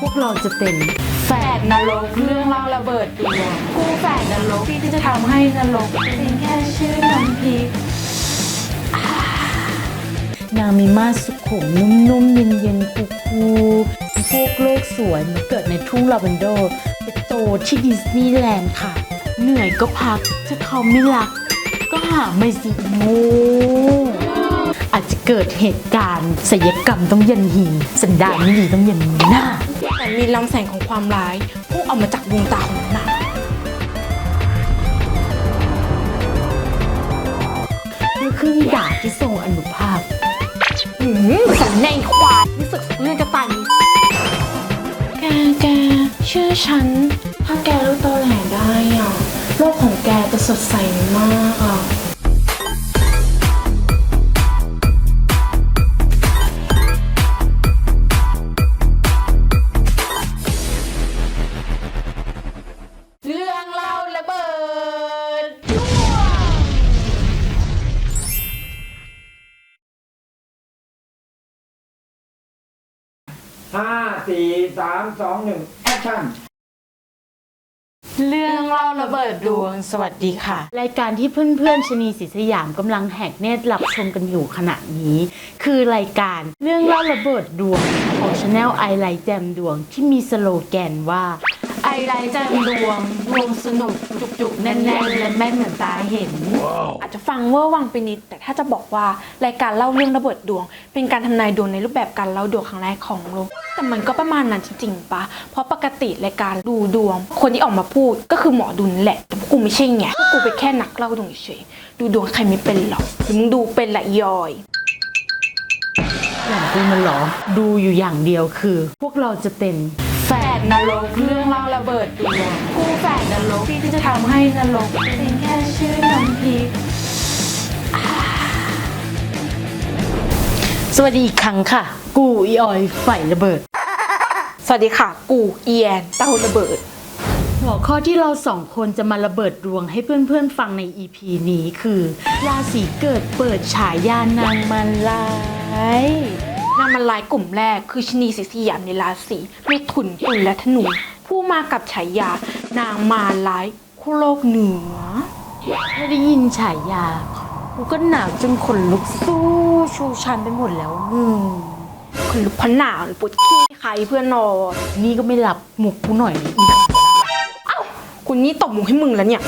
พวกเราจะเป็นแฝดนรกเรื่องเล่าระเบิดดวงคู่แฝดนรกที่จะทำให้นรกเป็นแค่ชื่อน้ำพริกอ่านางมีมาสสุขุมนุ่มๆ เย็นๆ คูๆพวกโลกสวยมาเกิดในทุ่งลาเวนเดอร์ไปโตที่ดิสนีย์แลนด์ค่ะ เหนื่อยก็พักถ้าเขาไม่รัก ก็หาไม่สิโง่อาจจะเกิดเหตุการณ์ศัลยกรรมต้องยันหีสันดานไม่ดีต้องยันหน้า แต่มีลำแสงของความร้ายพุ่งออกมาจากดวงตาของนางด้วยเครื่องดาบที่ทรงอนุภาพหืมสันในควายรู้สึกเรื่องกระต่ายนี้แกแกเชื่อฉัน ถ้าแกรู้ตอแหลได้อะ โลกของแกจะสดใสมากอะ สี่สามสองหนึ่งแอคชั่น เรื่องเล่าระเบิดดวงสวัสดีค่ะ รายการที่เพื่อนๆชนีศรีสยามกำลังแหกเนตรรับชมกันอยู่ขณะนี้ คือรายการเรื่องเล่าระเบิดดวงของช anel ไอไลท์แจมดวงที่มีสโลแกนว่า ไอไลท์แจมดวงดวงสนุกจุกๆ แน่นๆและแม่นเหมือนตาเห็น อาจจะฟังเวอร์วังไปนิด แต่ถ้าจะบอกว่ารายการเล่าเรื่องระเบิดดวง เป็นการทำนายดวงในรูปแบบการเล่าดวงครั้งแรกของโลกแต่มันก็ประมาณนั้นจริงๆปะเพราะปกติรายการดูดวง คนที่ออกมาพูดก็คือหมอดุลแหละแต่พวกกูไม่ใช่ไงพวกกูเป็นแค่นักเล่าดวงเฉยๆดูดวงใครไม่เป็นหรอกหรือมึงดูเป็นละยอยอย่างที่มันเหรอ ดูอยู่อย่างเดียวคือ พวกเราจะเป็น แฝดนรกเรื่องเล่าระเบิดดวงคู่แฝดนรกที่จะทำให้นรกเป็นแค่ชื่อน้ำพริกสวัสดีอีกครั้งค่ะ กูอีออยไฟระเบิด สวัสดีค่ะ กูเอียนเต้าระเบิด หัวข้อที่เราสองคนจะมาระเบิดดวงให้เพื่อนๆฟังใน EP นี้คือ ราศีเกิดเปิดฉายานางมันลาย นางมันลายกลุ่มแรกคือชนีสิสยามในราศีเมถุนตุลและธนู ผู้มากับฉายานางมาลายคู่โลกเหนือถ้าได้ยินฉายากูก็หนาวจนขนลุกสู้ชูชันไปหมดแล้วมึงคนลุกพะหนาวหรือปวดขี้ใครเพื่อนนอนนี่ก็ไม่หลับหมุกกูหน่อยนะอีกกูนี่ตบมุกให้มึงแล้วเนี่ย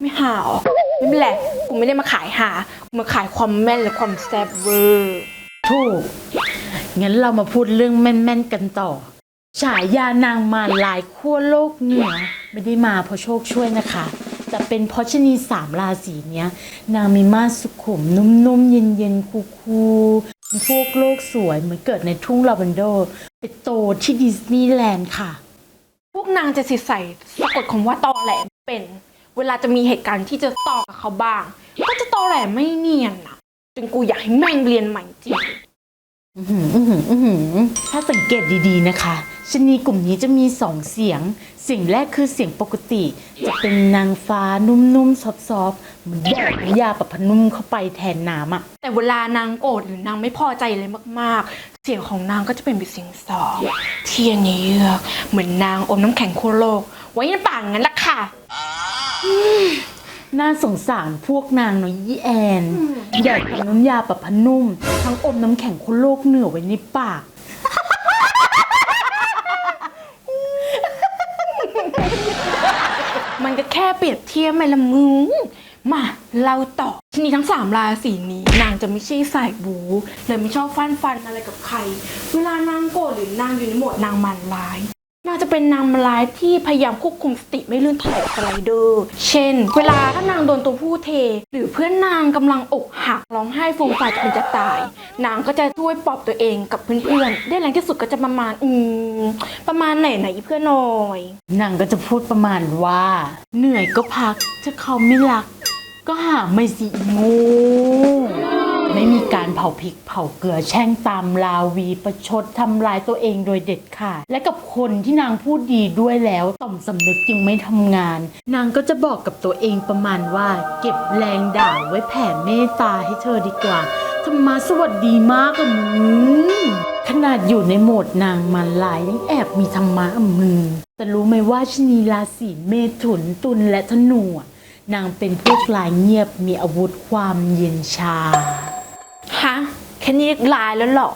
ไม่หาเหรอไม่เป็นไรกูไม่ได้มาขายหากูมาขายความแม่นและความแซ่บเวอร์ ถูก งั้นเรามาพูดเรื่องแม่นๆกันต่อ ฉายานางมารลายขั้วโลกเหนือไม่ได้มาเพราะโชคช่วยนะคะ แต่เป็นเพราะชะนีสามราศีเนี้ย นางมีมาสุขุมนุ่มๆ เย็นๆ คูๆพวกโลกสวยเหมือนเกิดในทุ่งลาเวนเดอร์ไปโตที่ดิสนีย์แลนด์ค่ะ พวกนางจะสิใส่สะกดคำว่าตอแหลเป็น เวลาจะมีเหตุการณ์ที่จะต่อกับเขาบ้าง ก็จะตอแหลไม่เนียนอะจนกูอยากให้แม่งเรียนใหม่จริง ถ้าสังเกตดีๆนะคะ ชนีกลุ่มนี้จะมีสองเสียง เสียงแรกคือเสียงปกติ จะเป็นนางฟ้านุ่มๆ ซอฟๆเหมือนแดดยาปรับพนุ่มเข้าไปแทนน้ำอะแต่เวลานางโกรธหรือนางไม่พอใจอะไรมากๆ เสียงของนางก็จะเป็นแบบเสียงสองเทียนเยือกเหมือนนางอมน้ำแข็งขั้วโลก ไว้ในปากงั้นละค่ะ น่าสงสารพวกนางเน้อยยี่แอนแดดกับน้ำยาปรับพนุ่ม ทั้งอมน้ำแข็งคนโลกเหนือไว้ในปาก มันก็แค่เปรียบเทียบไม่ละมึง มาเราต่อทีนี้ทั้งสามราศีนี้ นางจะไม่ใช่สายบูเลยไม่ชอบฟันฟันอะไรกับใคร เวลานางโกรธหรือนางอยู่ในโหมดนางมันร้าย นางจะเป็นนางมันร้ายที่พยายามควบคุมสติไม่ลื่นถลายสไลเดอร์ เช่น เวลาถ้านางโดนตัวผู้เท หรือเพื่อนนางกำลังอกหักร้องไห้ฟูมฟายจนจะตาย นางก็จะช่วยปลอบตัวเองกับเพื่อนๆ ได้แรงที่สุดก็จะประมาณ อืม ประมาณไหนไหนเพื่อนหน่อย นางก็จะพูดประมาณว่า เหนื่อยก็พักถ้าเขาไม่รัก ก็หาไม่สิโงู ไม่มีการเผาพริกเผาเกลือแช่งตามลาวีประชดทำลายตัวเองโดยเด็ดขาดและกับคนที่นางพูดดีด้วยแล้วต่อมสำนึกจึงไม่ทำงาน นางก็จะบอกกับตัวเองประมาณว่า เก็บแรงด่าไว้แผ่เมตตาให้เธอดีกว่าธรรมาสวัสดีมากอะมึงขนาดอยู่ในโหมดนางมันลายยังแอบมีธรรมะอะมือแต่รู้ไหมว่าชนีราศีเมถุนตุลและธนูอะนางเป็นพวกลายเงียบมีอาวุธความเย็นชา ฮะแค่นี้ลายแล้วเหรอ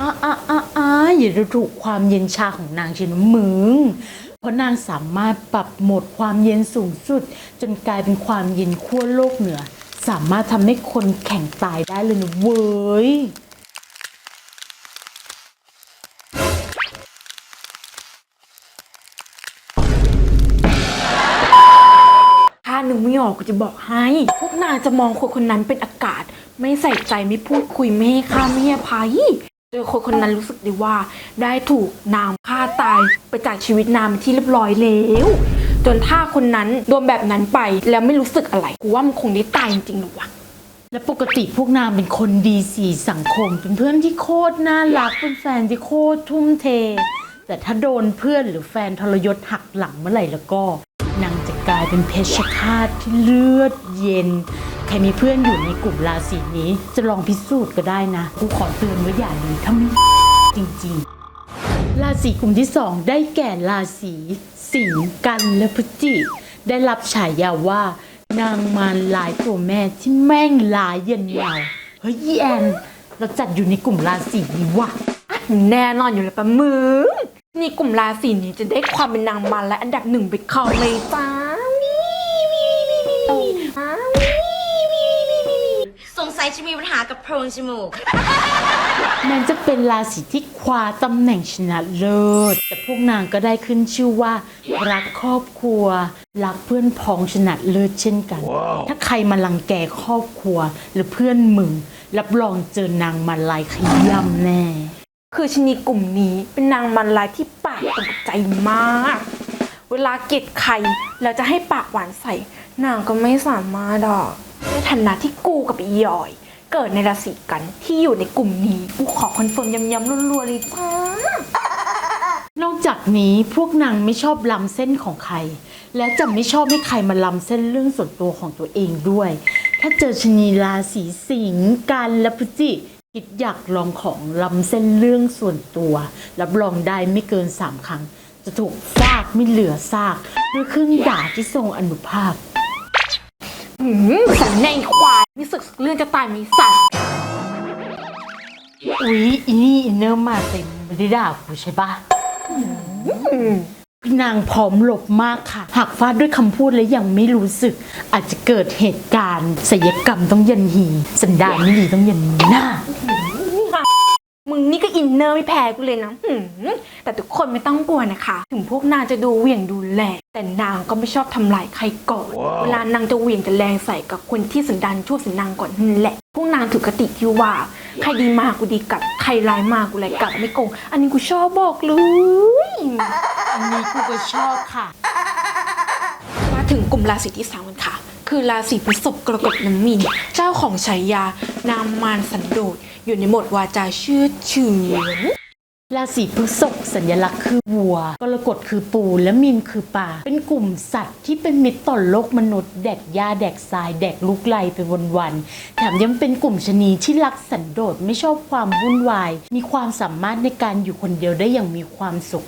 อ้าอ้าอ้าอ้าอย่าดูถูกความเย็นชาของนางเชนมึง เพราะนางสามารถปรับโหมดความเย็นสูงสุด จนกลายเป็นความเย็นขั้วโลกเหนือ สามารถทำให้คนแข่งตายได้เลยนะเว้ย ไม่ออกก็จะบอกให้ พวกนางจะมองคนคนนั้นเป็นอากาศ ไม่ใส่ใจไม่พูดคุยไม่ให้ค่าไม่ให้อภัยโดยคนคนนั้นรู้สึกได้ว่า ได้ถูกนางฆ่าตายไปจากชีวิตนางที่เรียบร้อยแล้วจนถ้าคนนั้นโดนแบบนั้นไปแล้วไม่รู้สึกอะไรกูว่ามันคงได้ตายจริงๆหรอวะและปกติพวกนางเป็นคนดีสีสังคม เป็นเพื่อนที่โคตรน่ารักเป็นแฟนที่โคตรทุ่มเท แต่ถ้าโดนเพื่อนหรือแฟนทรยศหักหลังเมื่อไหร่แล้วก็ นางจะกลายเป็นเพชฌฆาตที่เลือดเย็น ใครมีเพื่อนอยู่ในกลุ่มราศีนี้ จะลองพิสูจน์ก็ได้นะ กูขอเตือนไว้อย่างหนึงถ้าไม่จริงๆ ราศีกลุ่มที่สองได้แก่ราศีสิงห์กันและพฤศจิได้รับฉายาว่านางมารลายตัวแม่ที่แม่งลายเย็นเงาเฮ้ยแอนเราจัดอยู่ในกลุ่มราศีนี้ว่ะแน่นอนอยู่แล้วปะมึง นี่กลุ่มราศีนี้จะได้ความเป็นนางมันและอันดับหนึ่งไปครองเลยจ้าวีวีวีวีวีอ่าวีสงสัยจะมีปัญหากับโพรงจมูกแม้จะเป็นราศีที่คว้าตำแหน่งชนะเลิศ แต่พวกนางก็ได้ขึ้นชื่อว่า รักครอบครัว รักเพื่อนพ้องชนะเลิศเช่นกัน ถ้าใครมาลังแกครอบครัวหรือเพื่อนมึง รับรองเจอนางมาลายขย้ำแน่ คือชนีกลุ่มนี้เป็นนางมันลายที่ปากตกใจมาก เวลาเกลียดใครแล้วจะให้ปากหวานใส่ นางก็ไม่สามารถดอก ในฐานะที่กูกับอีหยอย เกิดในราศีกันที่อยู่ในกลุ่มนี้ กูขอคอนเฟิร์มย้ำๆรัวๆเลยจ้านอกจากนี้พวกนางไม่ชอบล้ำเส้นของใคร และจะไม่ชอบให้ใครมาล้ำเส้นเรื่องส่วนตัวของตัวเองด้วย ถ้าเจอชนีราศีสิงห์กันและพฤจิ คิดอยากลองของล้ำเส้นเรื่องส่วนตัวรับรองได้ไม่เกินสามครั้ง จะถูกฟาดไม่เหลือซากด้วยเครื่องด่าที่ทรงอนุภาพหืมสันในควายนี่สึกเรื่องจะตายมีสัตว์อุ๊ยอีนี่อินเนอร์มาเต็มไม่ได้ด่ากูใช่ปะพี่ นางพร้อมหลบมากค่ะ หากฟาดด้วยคำพูดและยังไม่รู้สึก อาจจะเกิดเหตุการณ์ศัลยกรรมต้องยันหี สันดานไม่ดีต้องยันหน้า มึงนี่ก็อินเนอร์ไม่แพ้กูเลยนะหืมแต่ทุกคนไม่ต้องกลัวนะคะ ถึงพวกนางจะดูเหวี่ยงดูแรงแต่นางก็ไม่ชอบทำลายใครก่อนเวลานางจะเหวี่ยงจะแรงใส่กับคนที่สันดานชั่วสันนางก่อนนั่นแหละ พวกนางถือกติที่ว่าใครดีมากกูดีกลับ ใครร้ายมากกูร้ายกลับไม่โกง อันนี้กูชอบบอกเลยอันนี้กูก็ชอบค่ะ มาถึงกลุ่มราศีที่สามกันค่ะ คือราศีพฤษภกรกฎน้ำมินเจ้าของฉายานามมารสันโดษ อยู่ในหมดวาจาเชื่อเฉือนราศีพฤษภสัญลักษณ์คือวัว กรกฎคือปูและมีนคือป่า เป็นกลุ่มสัตว์ที่เป็นมิตรต่อโลกมนุษย์แดกหญ้าแดกทรายแดกลูกไลไปวันๆแถมยังเป็นกลุ่มชนีที่รักสันโดษไม่ชอบความวุ่นวาย มีความสามารถในการอยู่คนเดียวได้อย่างมีความสุข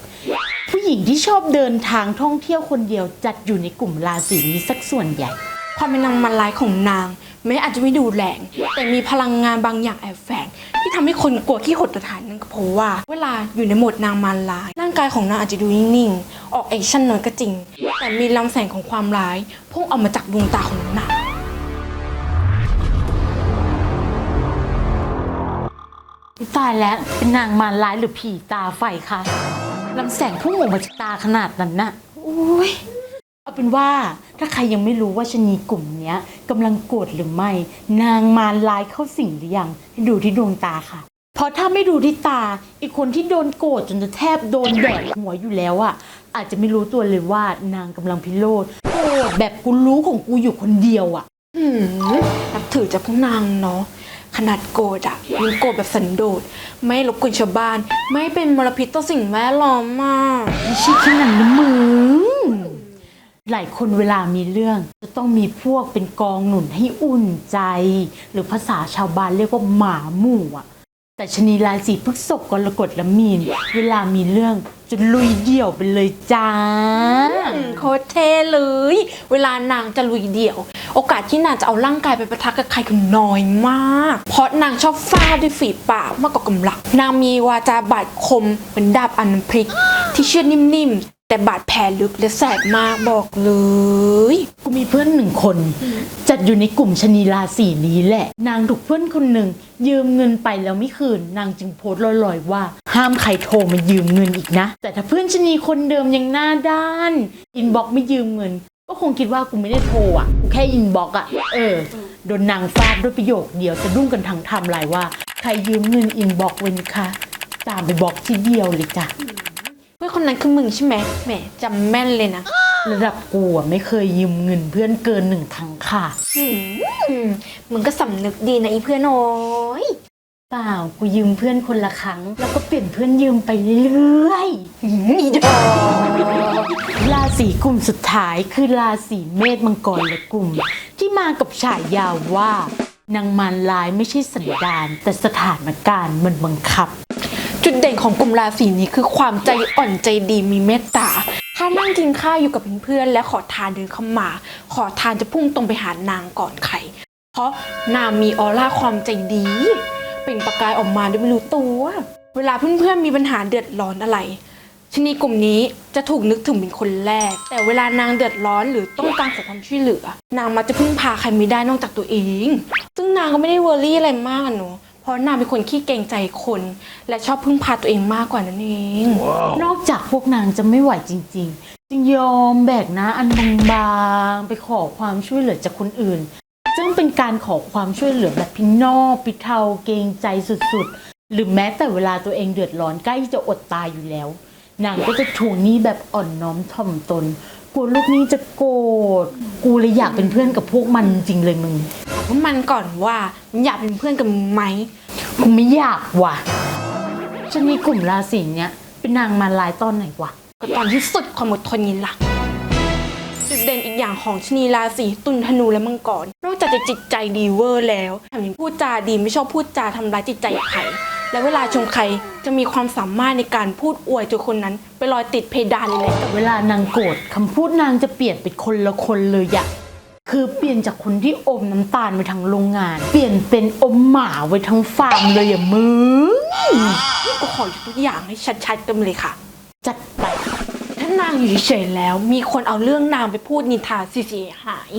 ผู้หญิงที่ชอบเดินทางท่องเที่ยวคนเดียวจัดอยู่ในกลุ่มราศีนี้สักส่วนใหญ่ ความเป็นนางมันร้ายของนาง แม้อาจจะไม่ดูแรง แต่มีพลังงานบางอย่างแอบแฝงที่ทำให้คนกลัวขี้หดตัวฐานนั่นก็เพราะว่า เวลาอยู่ในโหมดนางมันร้าย ร่างกายของนางอาจจะดูนิ่งๆออกแอคชั่นน้อยก็จริง แต่มีลำแสงของความร้ายพุ่งออกมาจากดวงตาของนางตายแล้วเป็นนางมารร้ายหรือผีตาไฟคะลำแสงพุ่งออกมาจากตาขนาดนั้นน่ะโอ้ย เอาเป็นว่าถ้าใครยังไม่รู้ว่าชะนีกลุ่มเนี้ยกำลังโกรธหรือไม่ นางมารร้ายเข้าสิ่งหรือยังให้ดูที่ดวงตาค่ะ เพราะถ้าไม่ดูที่ตาอีกคนที่โดนโกรธจนจะแทบโดนแดดหัวอยู่แล้วอะอาจจะไม่รู้ตัวเลยว่านางกำลังพิโรธโกรธแบบกูรู้ของกูอยู่คนเดียวอะหืมนับถือจากพวกนางเนาะขนาดโกรธอะยังโกรธแบบสันโดษไม่รบกวนชาวบ้าน ไม่เป็นมลพิษต่อสิ่งแวดล้อมมากไม่ใช่แค่นั้นนะมึง หลายคนเวลามีเรื่อง จะต้องมีพวกเป็นกองหนุนให้อุ่นใจ หรือภาษาชาวบ้านเรียกว่าหมาหมู่อะ แต่ชนีราศีพฤษภกรกฎและมีน เวลามีเรื่องจะลุยเดี่ยวไปเลยจ้าโคตรเท่เลย เวลานางจะลุยเดี่ยว โอกาสที่นางจะเอาร่างกายไปประทะกับใครคือน้อยมาก เพราะนางชอบฟาดด้วยฝีปากมากกว่ากำลังนางมีวาจาบาดคมเหมือนดาบอันพริก ที่เชื่อดนิ่มๆ แต่บาดแผลลึกและแสบมากบอกเลย กูมีเพื่อนหนึ่งคน จัดอยู่ในกลุ่มชนีราศีนี้แหละ นางถูกเพื่อนคนหนึ่ง ยืมเงินไปแล้วไม่คืน นางจึงโพสต์ลอยๆว่า ห้ามใครโทรมายืมเงินอีกนะ แต่ถ้าเพื่อนชนีคนเดิมยังหน้าด้าน อินบ็อกไม่ยืมเงิน ก็คงคิดว่ากูไม่ได้โทรอะกูแค่อินบ็อกอะเออโดนนางฟาดด้วยประโยคเดียวสะดุ้งกันทั้งไทำลายว่าใครยืมเงินอินบ็อกเว้นคะตามไปบอกทีเดียวเลยจ้ะ เพื่อนคนนั้นคือมึงใช่ไหมแหมจำแม่นเลยนะระดับกูอะไม่เคยยืมเงินเพื่อนเกินหนึ่งครั้งค่ะ อืมมึงก็สำนึกดีนะอีเพื่อนน้อยเปล่ากูยืมเพื่อนคนละครั้ง แล้วก็เปลี่ยนเพื่อนยืมไปเรื่อยอืมอีดอกๆราศีกลุ่มสุดท้ายคือราศีเมษมังกรและกลุ่ม ที่มากับฉายาว่านางมารร้ายไม่ใช่สันดาน แต่สถานการณ์มันบังคับ จุดเด่นของกลุ่มราศีนี้คือความใจอ่อนใจดีมีเมตตา ถ้านั่งกินข้าวอยู่กับเพื่อนๆและขอทานเดินเข้ามา ขอทานจะพุ่งตรงไปหานางก่อนใคร เพราะนางมีออร่าความใจดี เปล่งประกายออกมาโดยไม่รู้ตัว เวลาเพื่อนๆมีปัญหาเดือดร้อนอะไรชนีกลุ่มนี้จะถูกนึกถึงเป็นคนแรก แต่เวลานางเดือดร้อนหรือต้องการขอความช่วยเหลือ นางมักจะพึ่งพาใครไม่ได้นอกจากตัวเอง ซึ่งนางก็ไม่ได้เวอรี่อะไรมากอะหนู เพราะนางเป็นคนขี้เกรงใจคน และชอบพึ่งพาตัวเองมากกว่านั่นเอง นอกจากพวกนางจะไม่ไหวจริง ๆ จึงยอมแบกหน้าอันบางๆไปขอความช่วยเหลือจากคนอื่น ซึ่งเป็นการขอความช่วยเหลือแบบพินอกพิเทาเกรงใจสุดๆ หรือแม้แต่เวลาตัวเองเดือดร้อนใกล้จะอดตายอยู่แล้ว นางก็จะทวงหนี้แบบอ่อนน้อมถ่อมตนกลัวลูกหนี้จะโกรธกูเลยอยากเป็นเพื่อนกับพวกมันจริงเลยมึงถาม พวกมันก่อนว่ามันอยากเป็นเพื่อนกับมึงไหมกูไม่อยากว่ะจะมีกลุ่มราศีเนี้ยเป็นนางมารลายตอนไหนวะก็ตอนที่สุดความอดทนนี้ล่ะจุดเด่นอีกอย่างของชนีราศีตุลธนูและมังกรนอกจากจะจิตใจดีเวอร์แล้วแถมยังพูดจาดีไม่ชอบพูดจาทำร้ายจิตใจใครและเวลาชมใครจะมีความสามารถในการพูดอวยจนคนนั้นไปลอยติดเพดานเลยแหละเวลานางโกรธคำพูดนางจะเปลี่ยนเป็นคนละคนเลยอะ คือเปลี่ยนจากคนที่อมน้ำตาลไปทั้งโรงงาน เปลี่ยนเป็นอมหมาไว้ทั้งฟาร์มเลยอะมึงนี่ก็ขอยกตัวอย่างให้ชัดๆกันเลยค่ะ จัดไปถ้านางอยู่เฉยๆแล้ว มีคนเอาเรื่องนางไปพูดนินทาเสียหาย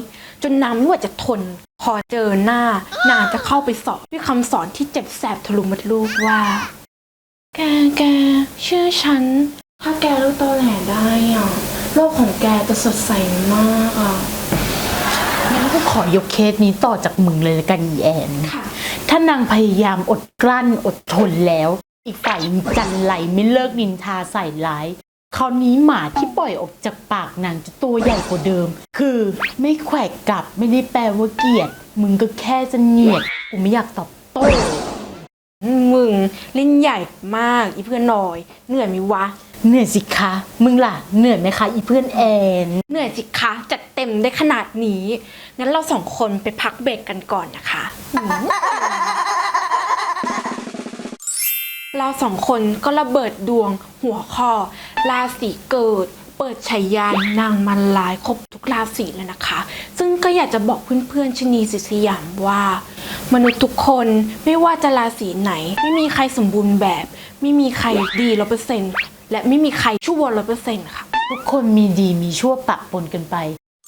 จนนางไม่ว่าจะทน พอเจอหน้า นางจะเข้าไปสอนด้วยคำสอนที่เจ็บแสบทะลุมัดลูกว่า แกแกเชื่อฉัน ถ้าแกรู้ตอแหลได้อะโลกของแกจะสดใสมากอะ งั้นก็ขอยกเคสนี้ต่อจากมึงเลยละกันอีแอนค่ะถ้านางพยายามอดกลั้นอดทนแล้ว อีกฝ่ายยังจันไหลไม่เลิกนินทาใส่ร้าย คราวนี้หมาที่ปล่อยออกจากปากนางจะตัวใหญ่กว่าเดิม คือไม่แขวกกลับไม่ได้แปลว่าเกลียด มึงก็แค่จะเหนียดกูไม่อยากตอบโต้ มึงเล่นใหญ่มากอีเพื่อนน้อย เหนื่อยไหมวะ เหนื่อยสิคะ มึงล่ะ เหนื่อยไหมคะ อีเพื่อนแอน เหนื่อยสิคะ จัดเต็ มได้ขนาดนี้ งั้นเราสองคนไปพักเบรกกันก่อนนะคะเราสองคนก็ระเบิดดวงหัวข้อ ราศีเกิด เปิดฉายานางมันลายครบทุกราศีแล้วนะคะ ซึ่งก็อยากจะบอกเพื่อนๆชนีสิสยามว่า มนุษย์ทุกคนไม่ว่าจะราศีไหน ไม่มีใครสมบูรณ์แบบ ไม่มีใครดีร้อเปอร์เซ็นต์และไม่มีใครชั่วร้อยเปอร์เซ็นต์ค่ะ ทุกคนมีดีมีชั่วปะปนกันไป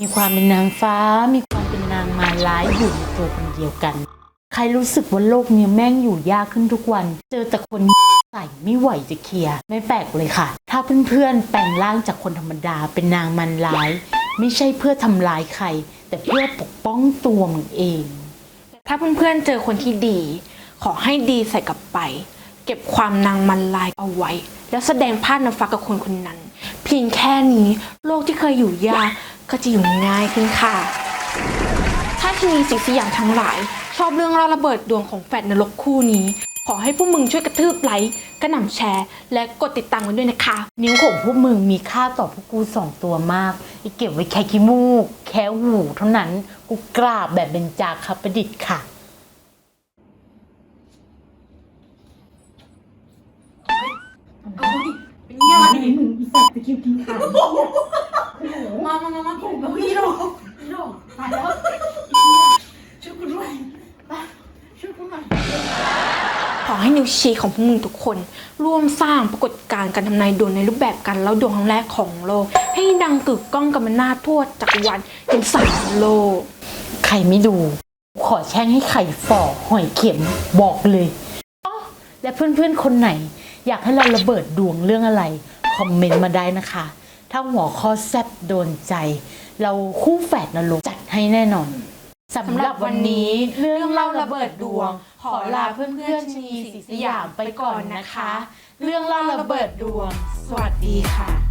มีความเป็นนางฟ้า มีความเป็นนางมาร้ายอยู่ในตัวคนเดียวกัน ใครรู้สึกว่าโลกเนี้ยแม่งอยู่ยากขึ้นทุกวัน เจอแต่คนใส่ไม่ไหวจะเคลียร์ ไม่แปลกเลยค่ะ ถ้าเพื่อนๆแปลงร่างจากคนธรรมดาเป็นนางมันร้าย ไม่ใช่เพื่อทำร้ายใคร แต่เพื่อปกป้องตัวมึงเอง ถ้าเพื่อนๆเจอคนที่ดี ขอให้ดีใส่กลับไป เก็บความนางมันลายเอาไว้ แล้วแสดงภาพนำฟ้ากับคนคนนั้น เพียงแค่นี้โลกที่เคยอยู่ยาก ก็จะอยู่ง่ายขึ้นค่ะ ถ้าชมีสีสยามทั้งหลาย ชอบเรื่องราระเบิดดวงของแฟนนรกคู่นี้ ขอให้ผู้มึงช่วยกระทืบไลค์กระหน่ำแชร์ และกดติดตามกันด้วยนะคะ นิ้วของผู้มึงมีค่าต่อพวกกูสองตัวมากอีเก็บไว้แค่ขี้มูก แค่หูเท่านั้น กูกราบแบบเบญจาคประดิษฐ์ค่ะ เป็นยังไงมึงอีสัตว์ตะคิวกินขา มามามามาผมกับพี่โดพี่โดตายแล้วช่วยกูด้วยไปช่วยกูหน่อยขอให้นิวชีของพวกมึงทุกคน ร่วมสร้างปรากฏการณ์การทำนายดวงในรูปแบบการเล่าดวงครั้งแรกของโลก ให้ดังกึกก้องกันมาหน้าทั่วจักรวาลเป็นสามโลก ใครไม่ดู ขอแช่งให้ไข่ฝ่อหอยเข็มบอกเลยอ้อและเพื่อนๆคนไหน อยากให้เราระเบิดดวงเรื่องอะไร คอมเมนต์มาได้นะคะ ถ้าหัวข้อแซบโดนใจ เราคู่แฝดนรกจัดให้แน่นอนสำหรับวันนี้เรื่องเล่าระเบิดดวง ขอลาเพื่อนๆชีสีสยามไปก่อนนะคะ เรื่องเล่าระเบิดดวง สวัสดีค่ะ